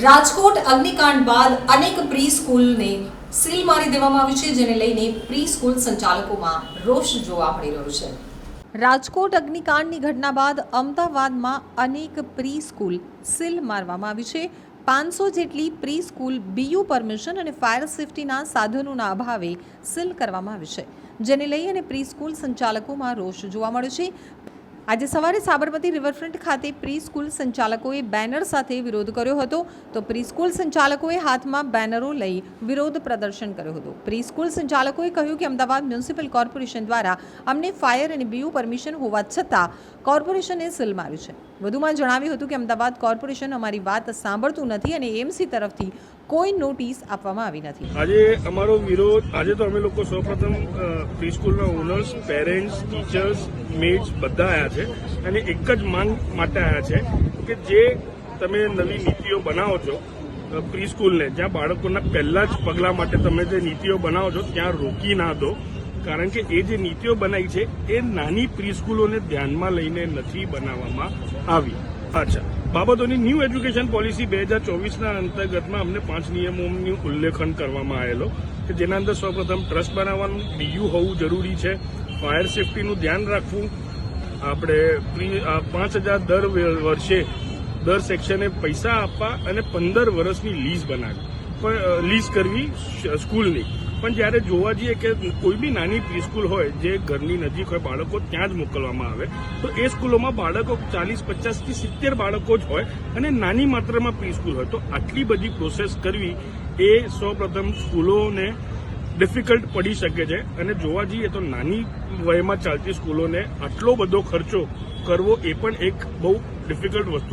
રાજકોટ અગ્નિકાંડ બાદ અનેક pre સ્કૂલને seal મારી દેવામાં આવી છે, જેને લઈને પ્રી સ્કૂલ સંચાલકોમાં રોષ જોવા મળી રહ્યો છે. રાજકોટ અગ્નિકાંડની ઘટના બાદ અમદાવાદમાં અનેક પ્રી સ્કૂલ સીલ મારવામાં આવી છે. પાંચસો જેટલી પ્રી સ્કૂલ બીયુ પરમિશન અને ફાયર સેફટીના સાધનોના અભાવે સીલ કરવામાં આવી છે, જેને લઈ અને પ્રી સ્કૂલ સંચાલકોમાં રોષ જોવા મળ્યો છે. આજે સવારે સાબરમતી રિવરફ્રન્ટ ખાતે પ્રી સ્કૂલ સંચાલકોએ બેનર સાથે વિરોધ કર્યો હતો. તો પ્રી સ્કૂલ સંચાલકોએ હાથમાં બેનરો લઈ વિરોધ પ્રદર્શન કર્યું હતું. પ્રી સ્કૂલ સંચાલકોએ કહ્યું કે અમદાવાદ મ્યુનિસિપલ કોર્પોરેશન દ્વારા અમને ફાયર અને બીયુ પરમિશન હોવા છતાં કોર્પોરેશને સીલ માર્યું છે. વધુમાં જણાવ્યું હતું કે અમદાવાદ કોર્પોરેશન અમારી વાત સાંભળતું નથી અને એમસી તરફથી કોઈ નોટિસ આપવામાં આવી નથી. આજે અમારો વિરોધ, આજે તો અમે લોકો સૌપ્રથમ પ્રી સ્કૂલના ઓનર્સ, પેરેન્ટ્સ, ટીચર્સ મેટ્સ બધા આવ્યા છે અને એક જ માંગ માટે આવ્યા છે કે જે તમે નવી નીતિઓ બનાવો છો પ્રી સ્કૂલને જ્યાં બાળકોના પહેલા જ પગલા માટે તમે જે નીતિઓ બનાવો છો, ત્યાં રોકી ના દો. કારણ કે એ જે નીતિઓ બનાવી છે, એ નાની પ્રી સ્કૂલોને ધ્યાનમાં લઈને નથી બનાવવામાં આવી. અચ્છા. બાબતોની ન્યૂ એજ્યુકેશન પોલિસી બે હજાર ચોવીસના અંતર્ગતમાં અમને પાંચ નિયમોનું ઉલ્લેખન કરવામાં આવેલો કે જેના અંદર સૌપ્રથમ ટ્રસ્ટ બનાવવાનું ડીયુ હોવું જરૂરી છે. ફાયર સેફટીનું ધ્યાન રાખવું. આપણે પાંચ હજાર દર વર્ષે દર સેક્શને પૈસા આપવા અને પંદર વર્ષની લીઝ બનાવવી પણ લીઝ કરવી સ્કૂલની પણ જ્યારે જોવા જઈએ કે કોઈ બી નાની પ્રી સ્કૂલ હોય, જે ઘરની નજીક હોય, બાળકો ત્યાં જ મોકલવામાં આવે, તો એ સ્કૂલોમાં બાળકો ચાલીસ, પચાસથી સિત્તેર બાળકો જ હોય અને નાની માત્રામાં પ્રી સ્કૂલ હોય. તો આટલી બધી પ્રોસેસ કરવી એ સૌપ્રથમ સ્કૂલોને ડિફિકલ્ટ પડી શકે છે. અને જોવા જઈએ તો નાની વયમાં ચાલતી સ્કૂલોને આટલો બધો ખર્ચો કરવો એ પણ એક બહુ ડિફિકલ્ટ વસ્તુ